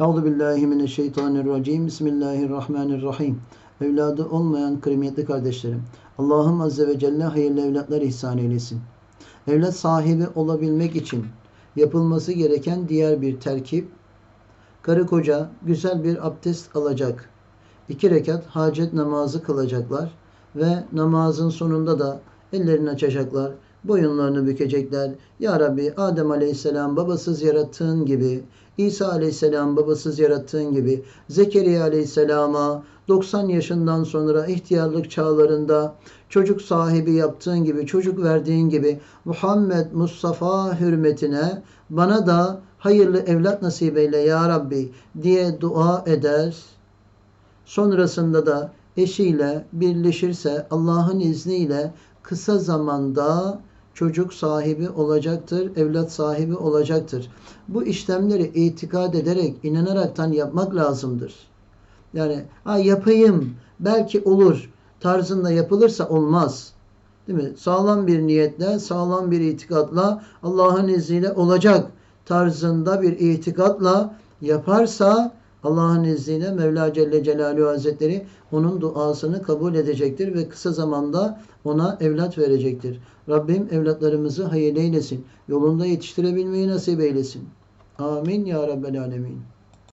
Euzu billahi mineşşeytanirracim. Bismillahirrahmanirrahim. Evladı olmayan kıymetli kardeşlerim. Allah'ım Azze ve Celle hayırlı evlatlar ihsan eylesin. Evlat sahibi olabilmek için yapılması gereken diğer bir terkip, karı koca güzel bir abdest alacak. İki rekat hacet namazı kılacaklar ve namazın sonunda da ellerini açacaklar, boyunlarını bükecekler. Ya Rabbi Adem Aleyhisselam babasız yarattığın gibi, İsa Aleyhisselam babasız yarattığın gibi, Zekeriya Aleyhisselam'a 90 yaşından sonra ihtiyarlık çağlarında çocuk sahibi yaptığın gibi, çocuk verdiğin gibi Muhammed Mustafa hürmetine bana da hayırlı evlat nasip eyle ya Rabbi diye dua eder. Sonrasında da eşiyle birleşirse Allah'ın izniyle kısa zamanda çocuk sahibi olacaktır, evlat sahibi olacaktır. Bu işlemleri itikad ederek, inanaraktan yapmak lazımdır. Yani ha yapayım, belki olur tarzında yapılırsa olmaz. Değil mi? Sağlam bir niyetle, sağlam bir itikatla Allah'ın izniyle olacak tarzında bir itikatla yaparsa Allah'ın izniyle Mevla Celle Celaluhu Hazretleri onun duasını kabul edecektir ve kısa zamanda ona evlat verecektir. Rabbim evlatlarımızı hayırlı eylesin. Yolunda yetiştirebilmeyi nasip eylesin. Amin ya Rabbel Alemin.